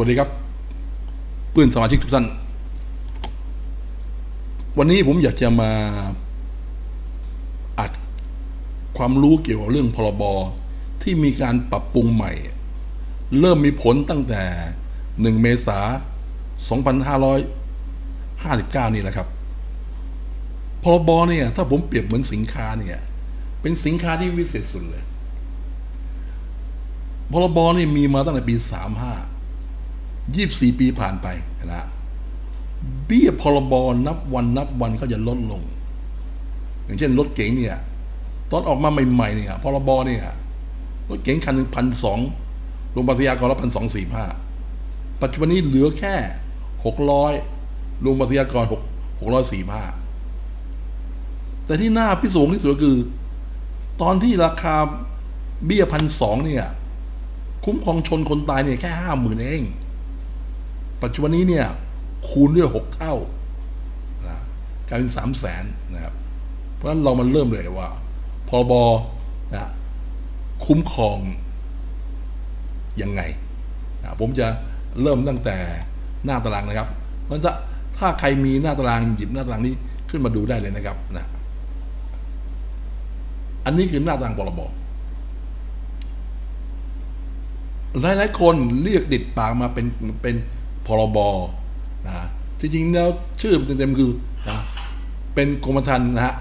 สวัสดีครับเพื่อนสมาชิกทุกท่าน วันนี้ผมอยากจะมาอัดความรู้เกี่ยวกับเรื่องพรบที่มีการปรับปรุงใหม่ เริ่มมีผลตั้งแต่ 1 เมษา 2559 นี่แหละครับ พรบเนี่ย ถ้าผมเปรียบเหมือนสินค้าเนี่ย เป็นสินค้าที่วิเศษสุดเลย พรบนี่มีมาตั้งแต่ปี 35 24ปีผ่านไปนะเบี้ยพรบนับวันนับวันก็จะลดลง อย่างเช่นรถเก๋งเนี่ย ตอนออกมาใหม่ๆเนี่ยพรบเนี่ยรถเก๋งคันหนึ่งพันสองลงภาษีอากรละพันสองสี่ห้าปัจจุบันนี้เหลือแค่หกร้อยลงภาษีอากรหกหกร้อยสี่ห้าแต่ที่น่าพิสูจน์ที่สุดก็คือ ตอนที่ราคาเบี้ยพันสองเนี่ย คุ้มครองชนคนตายเนี่ยแค่ห้าหมื่นเอง ปัจจุบันนี้เนี่ย คูณด้วยหกเท่านะกลายเป็นสามแสนนะครับ เพราะฉะนั้นเรามันเริ่มเลยว่าพอบนะคุ้มครองยังไงนะผมจะเริ่มตั้งแต่หน้าตารางนะครับ เพราะฉะนั้นถ้าถ้าใครมีหน้าตารางหยิบหน้าตารางนี้ขึ้นมาดูได้เลยนะครับนะอันนี้คือหน้าตารางพรบหลายๆคนเรียกติดปากมาเป็นเป็น พรบนะจริงๆแล้วชื่อเต็มๆคือนะเป็นกรมธรรม์นะฮะ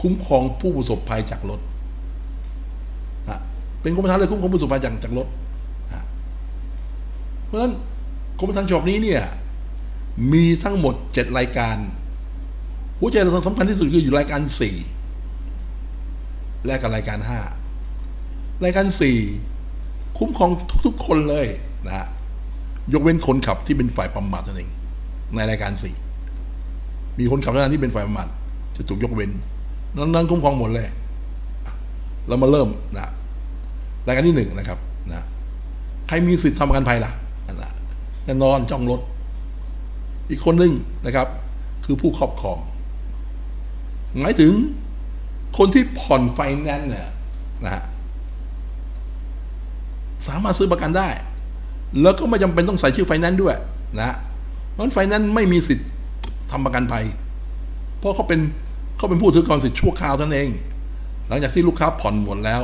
คุ้มครองผู้ประสบภัยจากรถนะเป็นกรมธรรม์เลยคุ้มครองผู้ประสบภัยจากจากรถนะเพราะฉะนั้นกรมธรรม์ฉบับนี้เนี่ย มีทั้งหมดเจ็ดรายการ หัวใจสำคัญที่สุดคืออยู่รายการสี่และกับรายการห้ารายการสี่คุ้มครองทุกๆคนเลยนะฮะ ยกเว้นคนขับที่เป็นฝ่ายประมาทนั่นเอง ในรายการสี่มีคนขับเท่านั้นที่เป็นฝ่ายประมาทจะถูกยกเว้น นั้นนั้นคุ้มครองหมดเลยเรามาเริ่มนะรายการที่หนึ่งนะครับนะใครมีสิทธิ์ทำประกันภัยล่ะนั่นแหะแน่นอนจ้องรถ อีกคนหนึ่งนะครับ คือผู้ครอบครอง หมายถึงคนที่ผ่อนไฟแนนซ์เนี่ยนะฮะสามารถซื้อประกันได้ แล้วก็ไม่จำเป็นต้องใส่ชื่อไฟแนนซ์ด้วยนะเพราะนั้นไฟแนนซ์ไม่มีสิทธิ์ทำประกันภัย เพราะเขาเป็นเขาเป็นผู้ถือกรรมสิทธิ์ชั่วคราวท่านเอง หลังจากที่ลูกค้าผ่อนหมดแล้ว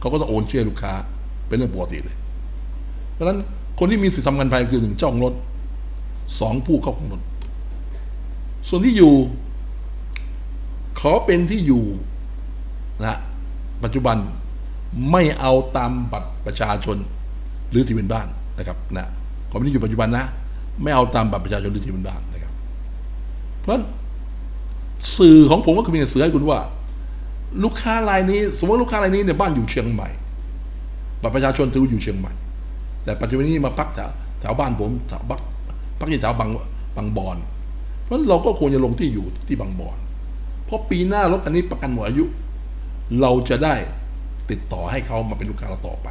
เขาก็ต้องโอนเชื่อลูกค้าเป็นเรื่องปกติเลย เพราะฉะนั้นคนที่มีสิทธิ์ทำประกันภัยคือหนึ่งเจ้าของรถสองผู้ครอบครองรถส่วนที่อยู่ ขอเป็นที่อยู่นะปัจจุบันไม่เอาตามบัตรประชาชนหรือที่เป็นบ้าน นะครับนะขอเป็นที่อยู่ปัจจุบันนะ ไม่เอาตามบัตรประชาชนหรือที่เป็นบ้านนะครับ เพราะฉะนั้นสื่อของผมก็คือมีหนังสือให้คุณว่า ลูกค้ารายนี้ สมมติลูกค้ารายนี้เนี่ยบ้านอยู่เชียงใหม่บัตรประชาชนถืออยู่เชียงใหม่ แต่ปัจจุบันนี้มาพักแถวแถวบ้านผมแถวพักพักที่แถวบางบางบอน เพราะฉะนั้นเราก็ควรจะลงที่อยู่ที่บางบอน เพราะปีหน้ารถอันนี้ประกันหมดอายุ เราจะได้ติดต่อให้เขามาเป็นลูกค้าเราต่อไป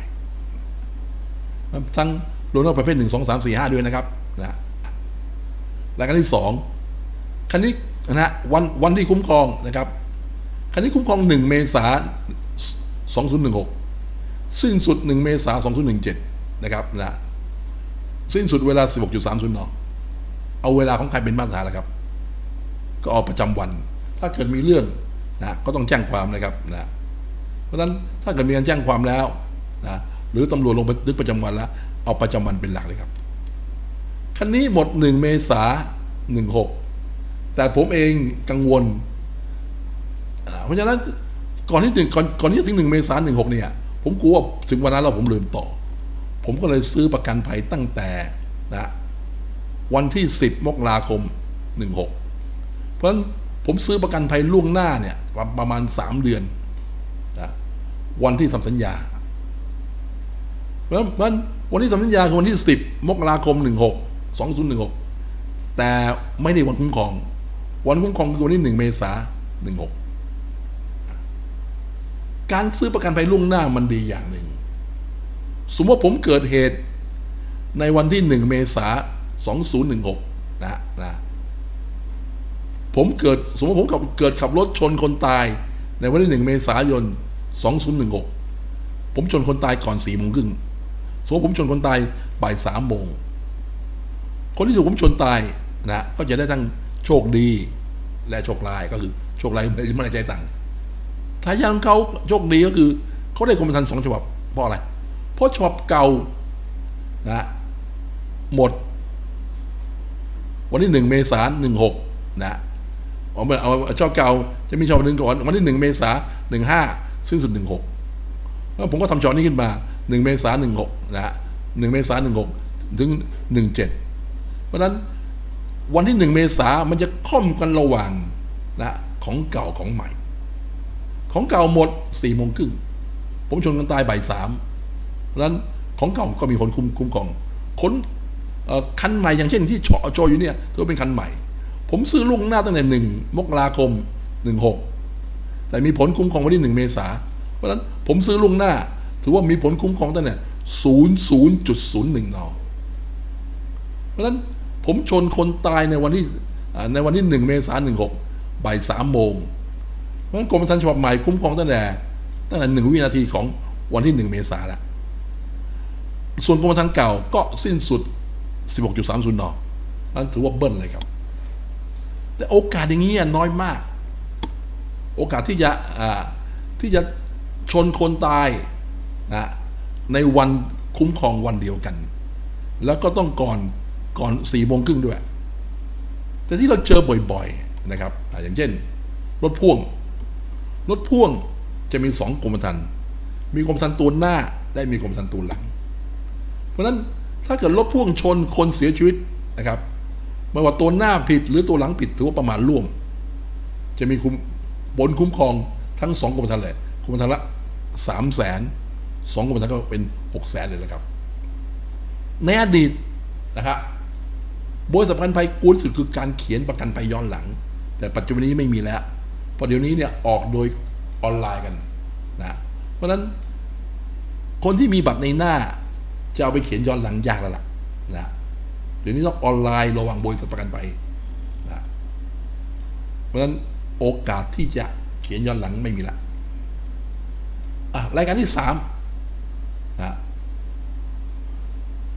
ทั้ง รวมทั้งประเภทหนึ่งสองสามสี่ห้าด้วยนะครับนะรายการที่สองคันนี้นะวันวันที่คุ้มครองนะครับคันนี้คุ้มครองหนึ่งเมษาสองศูนย์หนึ่งหกสิ้นสุดหนึ่งเมษาสองศูนย์หนึ่งเจ็ดนะครับนะสิ้นสุดเวลาสิบหกจุดสามศูนย์นเอาเวลาของใครเป็นมาตรฐานแล้วครับ ก็ออกประจำวัน ถ้าเกิดมีเรื่องนะก็ต้องแจ้งความนะครับนะเพราะฉะนั้นถ้าเกิดมีการแจ้งความแล้วนะหรือตำรวจลงบันทึกประจำวันแล้ว เอาประจำวันเป็นหลักเลยครับคันนี้หมดหนึ่งเมษาหนึ่งหกแต่ผมเองกังวล เพราะฉะนั้นก่อนที่หนึ่งก่อนก่อนที่จะถึงหนึ่งเมษาหนึ่งหกเนี่ย ผมกลัวว่าถึงวันนั้นเราผมลืมต่อ ผมก็เลยซื้อประกันภัยตั้งแต่นะวันที่สิบมกราคมหนึ่งหกเพราะฉะนั้นผมซื้อประกันภัยล่วงหน้าเนี่ย ประประมาณสามเดือนนะวันที่ทำสัญญา เพราะฉะนั้น วันที่ทำสัญญาคือวันที่สิบมกราคมหนึ่งหกสองศูนย์หนึ่งหกแต่ไม่ได้วันคุ้มครอง วันคุ้มครองคือวันที่หนึ่งเมษาหนึ่งหกการซื้อประกันภัยล่วงหน้ามันดีอย่างหนึ่ง สมมติว่าผมเกิดเหตุในวันที่หนึ่งเมษาสองศูนย์หนึ่งหกนะนะผมเกิดสมมติผมขับเกิดขับรถชนคนตาย ในวันที่หนึ่งเมษายนสองศูนย์หนึ่งหกผมชนคนตายก่อนสี่โมงครึ่ง สมมติผมชนคนตายบ่ายสามโมง คนที่ถูกผมชนตายนะก็จะได้ทั้งโชคดีและโชคร้ายก็คือโชคร้ายไม่ได้ใจตังค์ทายาทของเขาโชคดีก็คือเขาได้กรมธรรม์สองฉบับเพราะอะไร เพราะฉบับเก่านะหมด วันที่หนึ่งเมษายนหนึ่งหกนะเอาเอาเอาเก่าจะมีฉบับหนึ่งก่อนวันที่หนึ่งเมษายนหนึ่งห้าสิ้นสุดหนึ่งหกแล้วผมก็ทำฉบับนี้ขึ้นมา หนึ่งเมษาหนึ่งหกนะหนึ่งเมษาหนึ่งหกถึงหนึ่งเจ็ดเพราะฉะนั้นวันที่หนึ่งเมษามันจะค่อมกันระหว่างนะของเก่าของใหม่ ของเก่าหมดสี่โมงครึ่งผมชนกันตายบ่ายสามเพราะนั้นของเก่าก็มีคนคุ้มคุ้มครองคนคันใหม่อย่างเช่นที่โชโชว์อยู่เนี่ยถือว่าเป็นคันใหม่ ผมซื้อล่งหน้าตั้งแต่หนึ่งมกราคมหนึ่งหกแต่มีผลคุ้มครองวันที่หนึ่งเมษาเพราะฉะนั้นผมซื้อล่งหน้า ถือว่ามีผลคุ้มครองตั้งแต่ศูนย์ศูนย์จุดศูนย์หนึ่งนอเพราะฉะนั้นผมชนคนตายในวันที่ในวันที่หนึ่งเมษายนหนึ่งหกบ่ายสามโมงเพราะฉะนั้นกรมธรรม์ฉบับใหม่คุ้มครองตั้งแต่ตั้งแต่หนึ่งวินาทีของวันที่หนึ่งเมษายนละส่วนกรมธรรม์เก่าก็สิ้นสุด 16.30นนั่นถือว่าเบิ้ลเลยครับ แต่โอกาสอย่างนี้น้อยมาก โอกาสที่จะที่จะชนคนตาย นะในวันคุ้มครองวันเดียวกัน แล้วก็ต้องก่อนก่อนสี่โมงครึ่งด้วย แต่ที่เราเจอบ่อยๆนะครับ อย่างเช่น รถพ่วง รถพ่วงจะมีสองกรมธรรม์มีกรมธรรม์ตัวหน้าและมีกรมธรรม์ตัวหลัง เพราะฉะนั้นถ้าเกิดรถพ่วงชนคนเสียชีวิตนะครับไม่ว่าตัวหน้าผิดหรือตัวหลังผิดถือว่าประมาทร่วม จะมีคุ้มบนคุ้มครองทั้งสองกรมธรรม์เลยกรมธรรม์ละสามแสน สองกรมธรรม์ก็เป็นหกแสนเลยนะครับ ในอดีตนะครับบริษัทประกันภัยกูลสุดคือการเขียนประกันภัยย้อนหลัง แต่ปัจจุบันนี้ไม่มีแล้วเพราะเดี๋ยวนี้เนี่ยออกโดยออนไลน์กันนะเพราะฉะนั้นคนที่มีบัตรในหน้าจะเอาไปเขียนย้อนหลังยากแล้วล่ะนะเดี๋ยวนี้ต้องออนไลน์ระหว่างบริษัทประกันภัยนะเพราะฉะนั้นโอกาสที่จะเขียนย้อนหลังไม่มีละอะรายการที่สาม นะ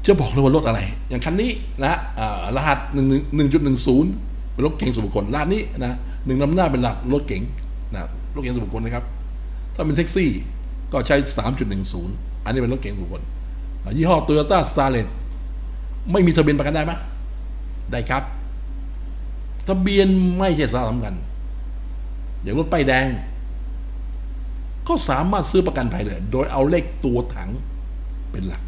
จะบอกเลยว่ารถอะไร อย่างคันนี้นะรหัสหนึ่งหนึ่งจุดหนึ่งศูนย์เป็นรถเก๋งส่วนบุคคลรหัสนี้นะหนึ่งนำหน้าเป็นหลักรถเก๋งนะรถเก๋งส่วนบุคคลนะครับ ถ้าเป็นแท็กซี่ก็ใช้สามจุดหนึ่งศูนย์อันนี้เป็นรถเก๋งส่วนบุคคลยี่ห้อโตโยต้าสตาร์เลตไม่มีทะเบียนประกันได้ไหมได้ครับ ทะเบียนไม่ใช่สาระสำคัญอย่างรถป้ายแดง ก็สามารถซื้อประกันภัยเลยโดยเอาเลขตัวถังเป็นหลัก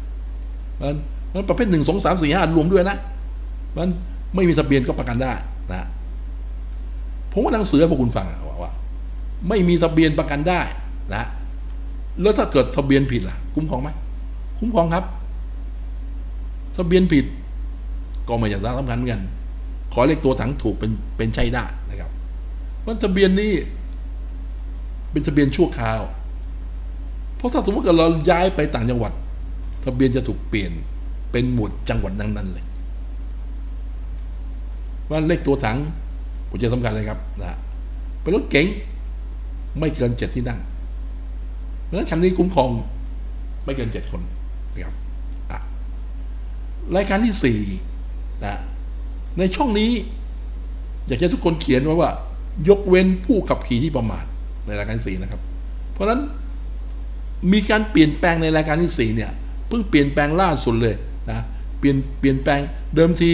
เพราะฉะนั้นเพราะฉะนั้นประเภทหนึ่งสองสามสี่ห้ารวมด้วยนะเพราะฉะนั้นไม่มีทะเบียนก็ประกันได้นะผมว่าหนังสือให้พวกคุณฟังว่าวาไม่มีทะเบียนประกันได้นะแล้วถ้าเกิดทะเบียนผิดล่ะ คุ้มครองไหมคุ้มครองครับ ทะเบียนผิด ก็ไม่อย่างสำคัญเหมือนกัน ขอเลขตัวถังถูกเป็นเป็นใช้ได้นะครับเพราะทะเบียนนี้ เป็นทะเบียนชั่วคราว เพราะถ้าสมมติเกิดเราย้ายไปต่างจังหวัด ทะเบียนจะถูกเปลี่ยนเป็นหมวดจังหวัดนั้นๆเลยว่าเลขตัวถังหัวใจสำคัญเลยครับนะเป็นรถเก๋งไม่เกินเจ็ดที่นั่งเพราะฉะนั้นคันนี้คุ้มครองไม่เกินเจ็ดคนนะครับอะรายการที่สี่นะในช่องนี้ อยากให้ทุกคนเขียนไว้ว่า ยกเว้นผู้ขับขี่ที่ประมาท ในรายการที่สี่นะครับ เพราะฉะนั้นมีการเปลี่ยนแปลงในรายการที่สี่เนี่ยเพิ่งเปลี่ยนแปลงล่าสุดเลยนะเปลี่ยนเปลี่ยนแปลงเดิมที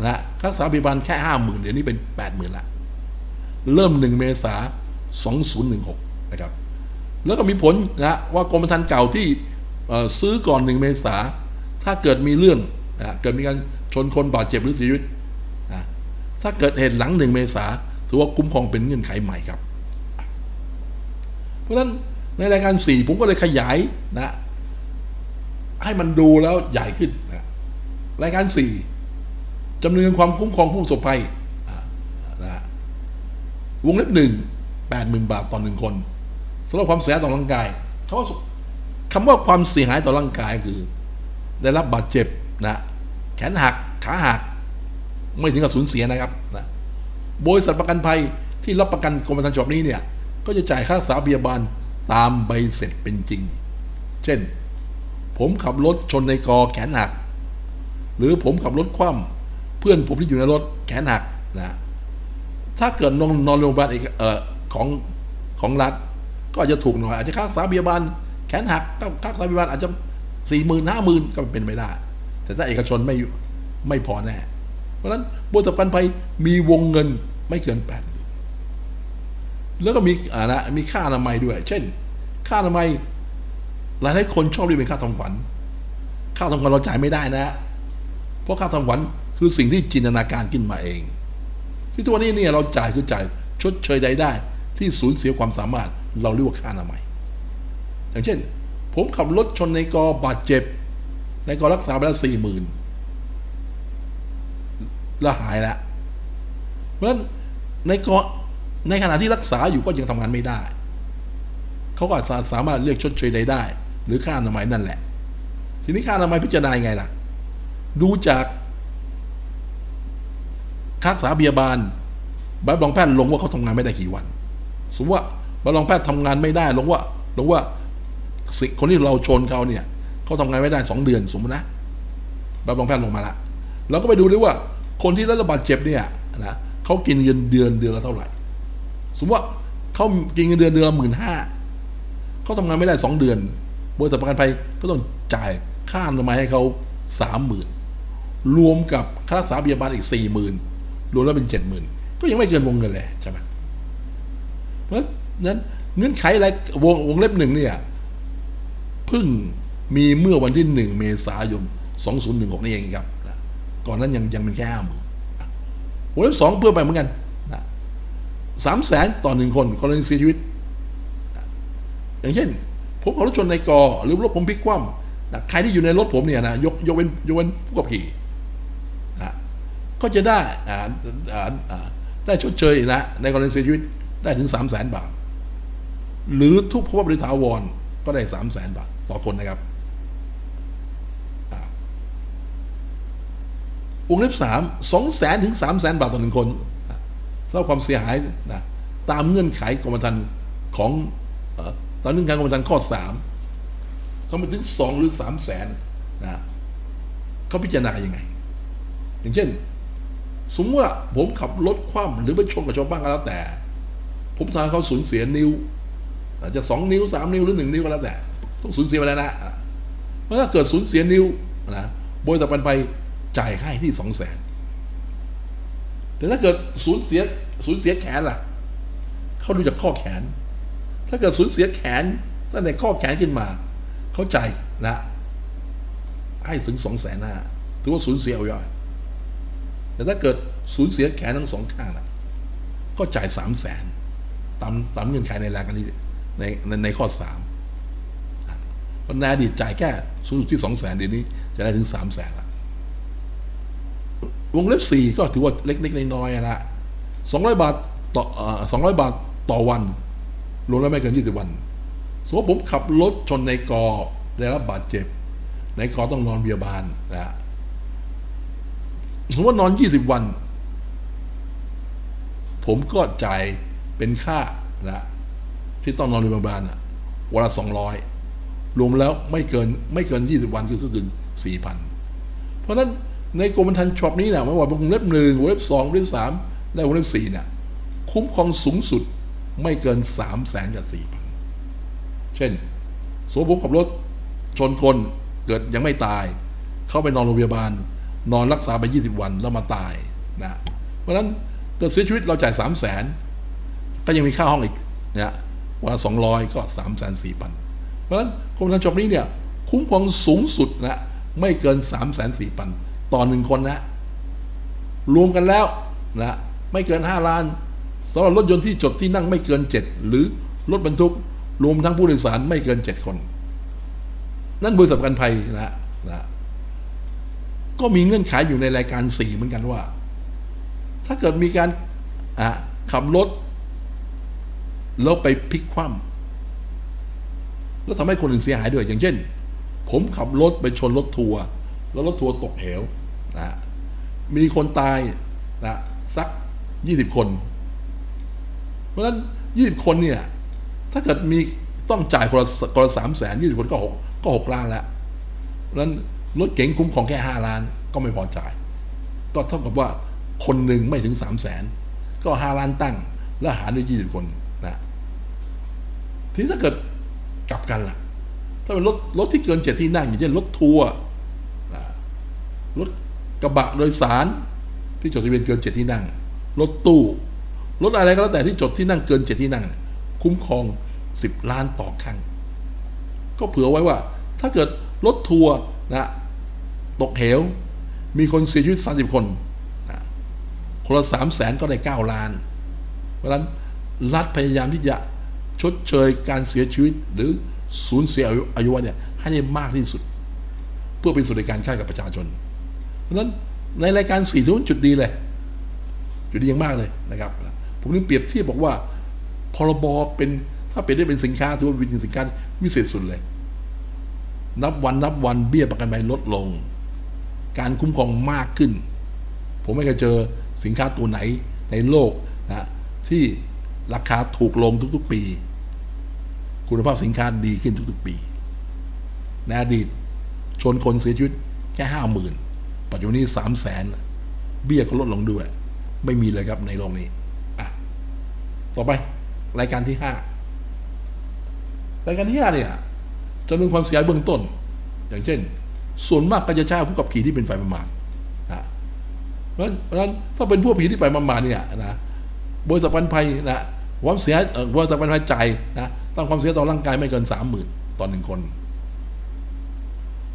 นะครักษาพยาบาลแค่ห้าหมื่นเดี๋ยวนี้เป็นแปดหมื่นละเริ่มหนึ่งเมษาสองศูนย์หนึ่งหกนะครับแล้วก็มีผลนะว่ากรมธรรม์เก่าที่ซื้อก่อนหนึ่งเมษาถ้าเกิดมีเรื่องนะเกิดมีการชนคนบาดเจ็บหรือเสียชีวิตนะถ้าเกิดเหตุหลังหนึ่งเมษาถือว่าคุ้มครองเป็นเงื่อนไขใหม่ครับ ราะฉะนั้นในรายการสี่ผมก็เลยขยายนะ ให้มันดูแล้วใหญ่ขึ้นนะรายการสี่จำนวนความคุ้มครองผู้ประสบภัยอ่านะวงเล็บหนึ่งแปดหมื่นบาทต่อหนึ่งคนสำหรับความเสียหายต่อร่างกายเขาคำว่าความเสียหายต่อร่างกายคือ ได้รับบาดเจ็บนะแขนหักขาหัก ไม่ถึงกับสูญเสียนะครับนะบริษัทประกันภัยที่รับประกันกรมธรรม์ฉบับนี้เนี่ย ก็จะจ่ายค่ารักษาพยาบาลตามใบเสร็จเป็นจริง เช่น ผมขับรถชนในกอแขนหัก หรือผมขับรถคว่ำเพื่อนผมที่อยู่ในรถแขนหักนะถ้าเกิดนอนนอนโรงพยาบาลเอกเอ่อของของรัฐ ก็อาจจะถูกหน่อย อาจจะค่ารักษาพยาบาลแขนหักก็ค่ารักษาพยาบาลอาจจะสี่หมื่นห้าหมื่นก็เป็นไปได้ แต่ถ้าเอกชนไม่ไม่พอแน่ เพราะฉะนั้นบริษัทประกันภัยมีวงเงินไม่เกินแปด แล้วก็มีอ่านะมีค่าอนามัยด้วย เช่น ค่าอนามัยหลายหลายคนชอบเรียกเป็นค่าทำขวัญค่าทำขวัญเราจ่ายไม่ได้นะ เพราะค่าทำขวัญคือสิ่งที่จินตนาการขึ้นมาเอง ที่ตัวนี้เนี่ยเราจ่ายคือจ่ายชดเชยใดได้ ที่สูญเสียความสามารถ เราเรียกว่าค่าอนามัย อย่างเช่น ผมขับรถชนในกอบาดเจ็บ ในกอรักษาไปแล้วสี่หมื่นแล้วหายแล้วเพราะฉะนั้นในกอ ในขณะที่รักษาอยู่ก็ยังทำงานไม่ได้ เขาก็สาสามารถเรียกชดเชยใดได้ หรือค่าอนามัยนั่นแหละ ทีนี้ค่าอนามัยพิจารณาไงล่ะ ดูจากค่ารักษาพยาบาลใบรับรองแพทย์ลงว่าเขาทำงานไม่ได้กี่วัน สมมติว่าใบรับรองแพทย์ทำงานไม่ได้ ลงว่า ลงว่าสิคนที่เราชนเขาเนี่ยเขาทำงานไม่ได้สองเดือนสมมตินะใบรับรองแพทย์ลงมาละเราก็ไปดูด้วยว่า คนที่ได้รับบาดเจ็บเนี่ยนะเขากินเงินเดือนเดือนละเท่าไหร่ สมมติว่าเขากินเงินเดือนเดือนละหมื่นห้าเขาทำงานไม่ได้สองเดือนบริษัทประกันภัยก็ต้องจ่ายค่าอนามัยให้เขาสามหมื่นรวมกับค่ารักษาพยาบาลอีกสี่หมื่นรวมแล้วเป็นเจ็ดหมื่นก็ยังไม่เกินวงเงินเลยใช่ไหมเพราะนั้นเงื่อนไขอะไรวงวงเล็บหนึ่งเนี่ยเพิ่งมีเมื่อวันที่หนึ่งเมษายนสองศูนย์หนึ่งหกนี่เองครับก่อนนั้นยังยังเป็นแค่ห้าหมื่นวงเล็บสองเพื่อไปเหมือนกัน สามแสนต่อหนึ่งคนกรณีเสียชีวิต อย่างเช่นผมขับรถชนในกอหรือรถผมพลิกคว่ำนะใครที่อยู่ในรถผมเนี่ยนะยกยกเป็นยกเป็นผู้ขับขี่นะก็จะได้อ่าอ่าได้ชดเชยนะในกรณีเสียชีวิตได้ถึงสามแสนบาท หรือทุกภาวะบริถาวรก็ได้สามแสนบาทต่อคนนะครับวงเล็บสามสองแสนถึงสามแสนบาทต่อหนึ่งคน สำหรับความเสียหายนะตามเงื่อนไขกรมธรรม์ของออตามเงื่อนไขกรมธรรม์ข้อสามเขาไปถึงสองหรือสามแสนนะเขาพิจารณายังไง อย่างเช่น สมมติว่าผมขับรถคว่ำหรือไปชนกับชาวบ้านก็แล้วแต่ ผมทำให้เขาสูญเสียนิ้ว อาจจะสองนิ้วสามนิ้วหรือหนึ่งนิ้วก็แล้วแต่ ต้องสูญเสียไปแล้วนะเพราะถ้าเกิดสูญเสียนิ้วนะบริษัทประกันภัยจ่ายให้ที่สองแสน แต่ถ้าเกิดสูญเสียสูญเสียแขนล่ะ เขาดูจากข้อแขน ถ้าเกิดสูญเสียแขนตั้งแต่ข้อแขนขึ้นมา เขาจ่ายนะ ให้ถึงสองแสนห้าถือว่าสูญเสียเอาย่อย แต่ถ้าเกิดสูญเสียแขนทั้งสองข้างน่ะก็จ่ายสามแสนตามตามเงื่อนไขในรายการนี้ในในในข้อสามเพราะในอดีตจ่ายแค่สูงสุดที่สองแสนเดี๋ยวนี้จะได้ถึงสามแสนละ วงเล็บสี่ก็ถือว่าเล็กๆน้อยๆนะสองร้อยบาทต่อสองร้อยบาทต่อวันรวมแล้วไม่เกินยี่สิบวันสมมติผมขับรถชนในกอได้รับบาดเจ็บ ในกอต้องนอนพยาบาลนะสมมติว่านอนยี่สิบวัน ผมก็จ่ายเป็นค่านะที่ต้องนอนโรงพยาบาลอะวันละสองร้อยรวมแล้วไม่เกินไม่เกินยี่สิบวันก็คือสี่พันเพราะนั้น ในกรมธรรม์ฉบับนี้เนี่ยไม่ว่าวงเล็บหนึ่งวงเล็บสองวงเล็บสามและวงเล็บสี่เนี่ยคุ้มครองสูงสุดไม่เกินสามแสนกับสี่พันเช่นสมมติผมขับรถชนคนเกิดยังไม่ตาย เข้าไปนอนโรงพยาบาล นอนรักษาไปยี่สิบวันแล้วมาตายนะเพราะฉะนั้นเกิดเสียชีวิตเราจ่ายสามแสนก็ยังมีค่าห้องอีกนะวันละสองร้อยก็สามแสนสี่พันเพราะฉะนั้นกรมธรรม์ฉบับนี้เนี่ยคุ้มครองสูงสุดนะไม่เกินสามแสนสี่พัน ต่อหนึ่งคนนะ รวมกันแล้วนะไม่เกินห้าล้านสำหรับรถยนต์ที่จดที่นั่งไม่เกินเจ็ดหรือรถบรรทุก รวมทั้งผู้โดยสารไม่เกินเจ็ดคน นั่นบริษัทประกันภัยนะนะก็มีเงื่อนไขอยู่ในรายการสี่เหมือนกันว่า ถ้าเกิดมีการขับรถแล้วไปพลิกคว่ำแล้วทำให้คนอื่นเสียหายด้วยอย่างเช่น ผมขับรถไปชนรถทัวร์แล้วรถทัวร์ตกเหว นะมีคนตายนะสักยี่สิบคน เพราะฉะนั้นยี่สิบคนเนี่ย ถ้าเกิดมีต้องจ่ายคนละคนละสามแสนยี่สิบคนก็หกก็หกล้านแล้วเพราะฉะนั้นรถเก๋งคุ้มครองแค่ห้าล้านก็ไม่พอจ่าย ก็เท่ากับว่าคนหนึ่งไม่ถึงสามแสนก็ห้าล้านตั้ง แล้วหารด้วยยี่สิบคนนะทีถ้าเกิดกลับกันล่ะ ถ้าเป็นรถรถที่เกินเจ็ดที่นั่งอย่างเช่นรถทัวร์รถ กระบะโดยสารที่จดทะเบียนเกินเจ็ดที่นั่ง รถตู้ รถอะไรก็แล้วแต่ที่จดที่นั่งเกินเจ็ดที่นั่ง คุ้มครองสิบล้านต่อครั้ง ก็เผื่อไว้ว่า ถ้าเกิดรถทัวร์นะตกเหว มีคนเสียชีวิตสาสิบคนนะคนละสามแสนก็ได้เก้าล้าน เพราะฉะนั้นรัฐพยายามที่จะชดเชยการเสียชีวิตหรือสูญเสียอายุอายุวัยเนี่ยให้ได้มากที่สุด เพื่อเป็นส่วนในการค่ากับประชาชน ราะฉะนั้นในรายการสี่ทุนจุดดีเลย จุดดีอย่างมากเลยนะครับ ผมนึกเปรียบเทียบบอกว่าพรบเป็นถ้าเป็นได้เป็นสินค้าถือว่าเป็นสินค้าวิเศษสุดเลย นับวันนับวันเบี้ยประกันภัยลดลง การคุ้มครองมากขึ้น ผมไม่เคยเจอสินค้าตัวไหนในโลกนะที่ราคาถูกลงทุกๆปี คุณภาพสินค้าดีขึ้นทุกๆปีในอดีตชนคนเสียชีวิตแค่ห้าหมื่น ปัจจุบันนี้สามแสนเบี้ยก็ลดลงด้วย ไม่มีเลยครับในโลกนี้อะต่อไปรายการที่ห้ารายการที่ห้าเนี่ยจำนวนความเสียหายเบื้องต้น อย่างเช่น ส่วนมากก็จะใช้ผู้ขับขี่ที่เป็นฝ่ายประมาทนะเพราะฉะนั้นเพราะงั้นถ้าเป็นผู้ขับขี่ที่ฝ่ายประมาทเนี่ยนะบริษัทประกันภัยนะความเสียเอ่อบริษัทประกันภัยจ่ายนะต้องความเสียต่อร่างกายไม่เกินสามหมื่นต่อหนึ่งคน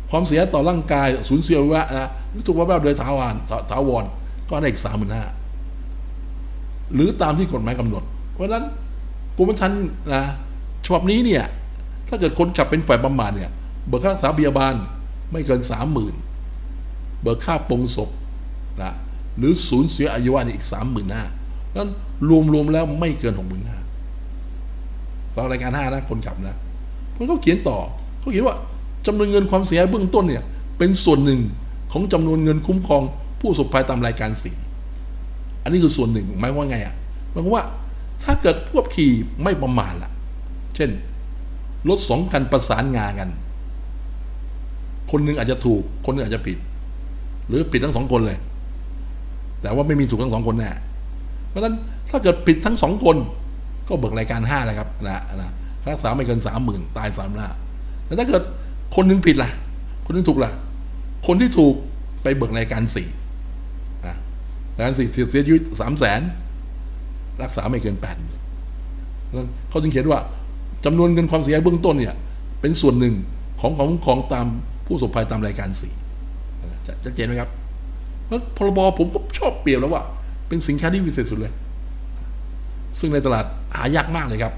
ความเสียต่อร่างกายสูญเสียอวัยวะนะถูกว่าแบบโดยถาวรถาวรก็ได้อีกสามหมื่นห้าหรือตามที่กฎหมายกำหนด เพราะฉะนั้นกรมธรรม์นะฉบับนี้เนี่ย ถ้าเกิดคนขับเป็นฝ่ายประมาเนี่ย เบิกค่ารักษาพยาบาลไม่เกินสามหมื่นเบิกค่าปงศพนะหรือสูญเสียอายุวันอีกสามหมื่นห้านั้นรวมๆแล้วไม่เกินหกหมื่นห้าฟังรายการห้านะคนขับนะมันก็เขียนต่อเขาเขียนว่า จำนวนเงินความเสียหายเบื้องต้นเนี่ยเป็นส่วนหนึ่งของจำนวนเงินคุ้มครองผู้ประสบภัยตามรายการสี่อันนี้คือส่วนหนึ่งหมายว่าไงอะหมายว่าถ้าเกิดพวกขี่ไม่ประมาทล่ะ เช่นรถสองคันประสานงานกัน คนหนึ่งอาจจะถูก คนหนึงอาจจะผิด หรือผิดทั้งสองคนเลย แต่ว่าไม่มีถูกทั้งสองคนแน่เพราะฉะนั้นถ้าเกิดผิดทั้งสองคน ก็เบิกรายการห้านะครับนะนะรักษาไม่เกินสามหมื่นตายสามล้านแต่ถ้าเกิด คนหนึงผิดล่ะ คนหนึงถูกล่ะ คนที่ถูกไปเบิกรายการสี่นะรายการสี่เสียชีวิตสามแสนรักษาไม่เกินแปดหมื่นนั้นเขาจึงเขียนว่าจำนวนเงินความเสียหายเบื้องต้นเนี่ย เป็นส่วนหนึ่งของของของตามผู้ประสบภัยตามรายการสี่จะชัดเจนไหมครับเพราะพรบผมก็ชอบเปรียบแล้วว่า เป็นสินค้าที่วิเศษสุดเลย ซึ่งในตลาดหายากมากเลยครับ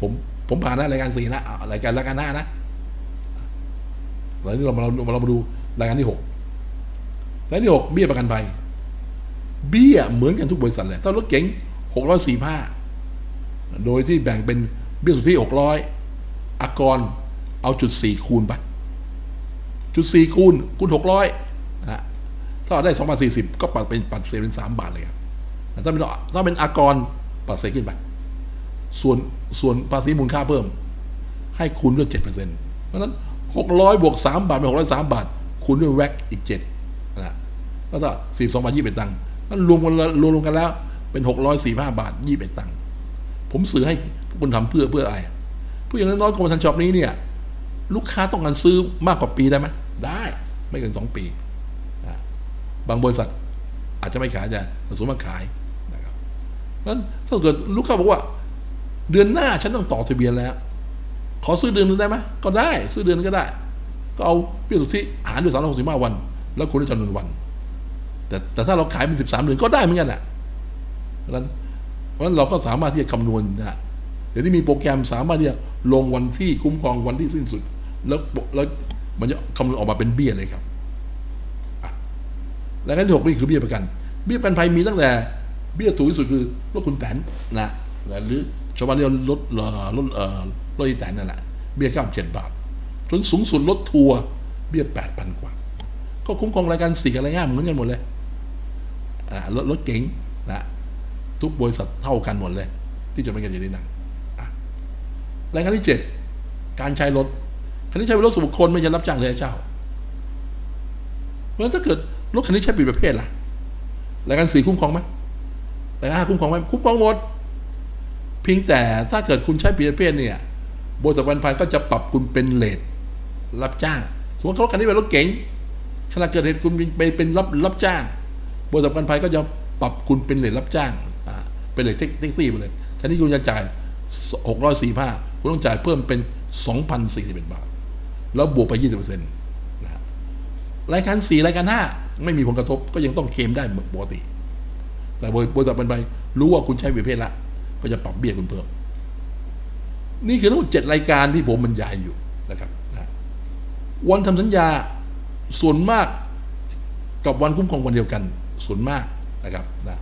ผม ผมผ่านนะรายการสี่นะรายการรายการหน้านะแล้วนี้เรามาเราเรามาดูรายการที่หกรายการที่หกเบี้ยประกันภัยเบี้ยเหมือนกันทุกบริษัทเลยถ้ารถเก๋งหกร้อยสี่ห้าโดยที่แบ่งเป็นเบี้ยสุทธิหกร้อยอากรเอาจุดสี่คูณไปจุดสี่คูณคูณหกร้อยนะถ้าได้สองบาทสี่สิบก็ปัดเป็นปัดเศษเป็นสามบาทเลยครับถ้าเป็นถ้าเป็นอากรปัดเศษขึ้นไป ส่วนส่วนภาษีมูลค่าเพิ่ม ให้คูณด้วยเจ็ดเปอร์เซ็นต์เพราะนั้นหกร้อยบวกสามบาทเป็นหกร้อยสามบาทคูณด้วยแว็กอีกเจ็ดนะแล้วก็สี่สองบาทยี่สิบตังค์นั้นรวมกันแล้วรวมกันแล้วเป็นหกร้อยสี่ห้าบาทยี่สิบตังค์ผมสื่อให้คุณทำเพื่อเพื่ออะไรเพื่ออย่างน้อยๆกรมธรรม์ช็อปนี้เนี่ย ลูกค้าต้องการซื้อมากกว่าปีได้ไหมได้ไม่เกินสองปีนะบางบริษัทอาจจะไม่ขายแต่ส่วนมากขายนะครับเพราะฉะนั้นถ้าเกิดลูกค้าบอกว่า เดือนหน้าฉันต้องต่อทะเบียนแล้ว ขอซื้อเดือนนึงได้ไหมก็ได้ ซื้อเดือนนึงก็ได้ ก็เอาเบี้ยสุทธิหารด้วยสามร้อยหกสิบห้าวัน แล้วคูณด้จำนวนวัน แต่แต่ถ้าเราขายเป็นสิบสามเดือนก็ได้เหมือนกันอะเพราะฉะนั้นเพราะฉะนั้นเราก็สามารถที่จะคำนวณนะเดี๋ยวนี้มีโปรแกรมสามารถที่จะลงวันที่คุ้มครองวันที่สิ้นสุด แล้วแล้วมันจะคำนวณออกมาเป็นเบี้ยเลยครับอะรายการที่หกนี่คือเบี้ยประกัน เบี้ยประกันภัยมีตั้งแต่เบี้ยถูกที่สุดคือรถคุณแตนนะหรือ ชาวบ้านเรียกรถเอ่อรถเอ่อรถอีแตนนั่นแหละ เบี้ยเก้าเจ็ดบาทจนสูงสุดรถทัวร์เบี้ยแปดพันกว่า ก็คุ้มครองรายการสี่กับรายงานเหมือนกันหมดเลยรถรถเก๋งนะทุกบริษัทเท่ากันหมดเลย ที่จดทะเบียนกันอยู่ในนั้นรายการที่เจ็ดการใช้รถคันนี้ใช้เป็นรถส่วนบุคคลไม่ใช่รับจ้างเลยเช่าเพราะฉะนั้นถ้าเกิดรถคันนี้ใช้ผิดประเภทล่ะรายการสี่คุ้มครองไหมรายการห้าคุ้มครองไหมคุ้มครองหมด พียงแต่ถ้าเกิดคุณใช้ผิดประเภทเนี่ยบริษัทประกันภัยก็จะปรับคุณเป็นเลทรับจ้างสมมติรถคันนี้เป็นรถเก๋งขณะเกิดเหตุคุณไปเป็นรับรับจ้างบริษัทประกันภัยก็จะปรับคุณเป็นเลทรับจ้างอ่าเป็นเลทแท็กซี่ไปเลยแทนที่คุณจะจ่ายหกร้อยสี่ห้าคุณต้องจ่ายเพิ่มเป็นสองพันสี่สิบเอ็ดบาท แล้วบวกไปยี่สิบเปอร์เซ็นต์นะฮะรายการสี่รายการห้าไม่มีผลกระทบก็ยังต้องเคลมได้เหมือนปกติ แต่บริษัทประกันภัยรู้ว่าคุณใช้ประเภทละ ก็จะปรับเบี้ยคุณเพิ่ม นี่คือทั้งหมดเจ็ดรายการที่ผมบรรยายอยู่นะครับนะวันทำสัญญาส่วนมากกับวันคุ้มครองวันเดียวกัน ส่วนมากนะครับนะ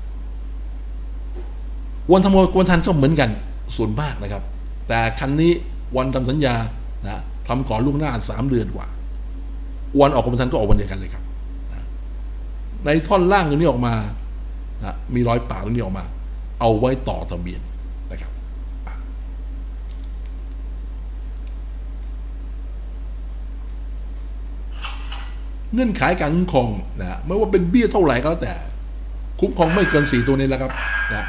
วันทำวันทันก็เหมือนกันส่วนมากนะครับ แต่คันนี้วันทำสัญญานะทำก่อนล่วงหน้าสามเดือนกว่า วันออกกรมธรรม์ก็ออกวันเดียวกันเลยครับนะในท่อนล่างตรงนี้ออกมานะมีรอยปากตรงนี้ออกมา เอาไว้ต่อทะเบียนนะครับ เงื่อนไขการคุ้มครองนะไม่ว่าเป็นเบี้ยเท่าไหร่ก็แล้วแต่ คุ้มครองไม่เกินสี่ตัวนี้แหละครับนะ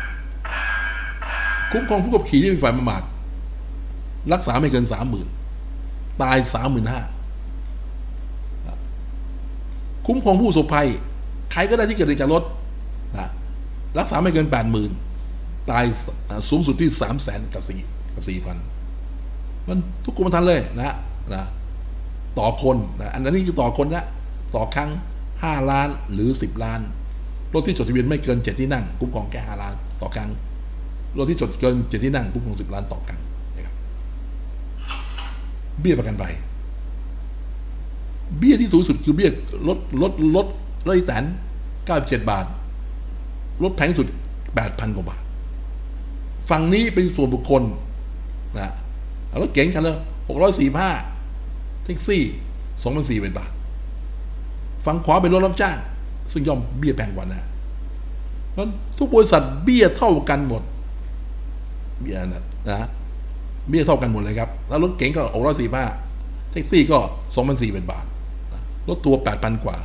คุ้มครองผู้ขับขี่ที่เป็นฝ่ายประมาทรักษาไม่เกินสามหมื่นตายสามหมื่นห้าคุ้มครองผู้ประสบภัย ใครก็ได้ที่เกิดเหตุจากรถนะรักษาไม่เกินแปดหมื่น ตายสูงสุดที่สามแสนกับสี่กับสี่พันมันทุกกรมธรรม์เลยนะนะต่อคนนะอันนี้คือต่อคนนะต่อครั้งห้าล้านหรือสิบล้านรถที่จดทะเบียนไม่เกินเจ็ดที่นั่งคุ้มครองแค่ห้าล้านต่อครั้งรถที่จดเกินเจ็ดที่นั่งคุ้มครองสิบล้านต่อครั้งนะครับเบี้ยประกันภัยเบี้ยที่สูงสุดคือเบี้ยลดลดลดร้อยแสนเก้าสิบเจ็ดบาทลดแพงสุดแปดพันกว่าบาท ฝั่งนี้เป็นส่วนบุคคลนะรถเก๋งคันละหกร้อยสี่ห้าแท็กซี่สองพันสี่เป็นบาทฝั่งขวาเป็นรถรับจ้าง ซึ่งย่อมเบี้ยแพงกว่านะเพราะทุกบริษัทเบี้ยเท่ากันหมด เบี้ยนะนะเบี้ยเท่ากันหมดเลยครับแล้วรถเก๋งก็หกร้อยสี่ห้าแท็กซี่ก็สองพันสี่เป็นบาทรถทัวแปดพันกว่า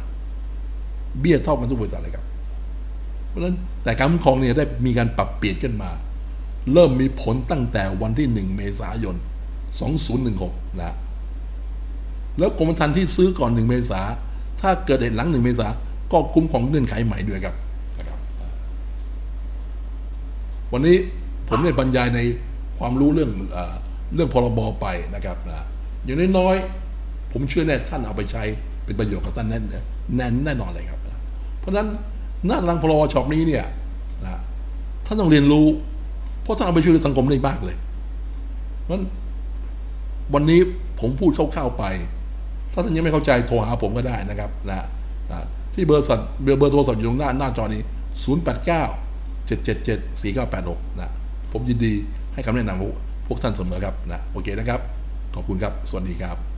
เบี้ยเท่ากันทุกบริษัทเลยครับ เพราะฉะนั้นแต่การคุ้มครองเนี่ยได้มีการปรับเปลี่ยนขึ้นมา เริ่มมีผลตั้งแต่วันที่หนึ่งเมษายนสองศูนย์หนึ่งหกนะ แล้วกรมธรรม์ที่ซื้อก่อนหนึ่งเมษา ถ้าเกิดเหตุหลังหนึ่งเมษา ก็คุ้มของเงื่อนไขใหม่ด้วยครับนะครับ วันนี้ผมได้บรรยายในความรู้เรื่องเอเรื่องพรบไปนะครับนะอย่างน้อยๆ ผมเชื่อแน่ท่านเอาไปใช้เป็นประโยชน์กับท่านแน่แน่แน่นอนเลยครับนะเพราะฉะนั้นหน้ารางพรบฉบับนี้เนี่ยนะท่านต้องเรียนรู้ เพราะท่านเอาไปช่วยสังคมได้มากเลยนั้นวันนี้ผมพูดคร่าวๆไป ถ้าท่านยังไม่เข้าใจโทรหาผมก็ได้นะครับนะนะที่เบอร์สัตว์เบอร์เบอร์โทรศัพท์อยู่ตรงหน้าหน้าจอนี้ 0 8 9 7 7 7 4 9 8 6 นะ ผมยินดีให้คำแนะนำพวกท่านเสมอครับนะโอเคนะครับ ขอบคุณครับ สวัสดีครับ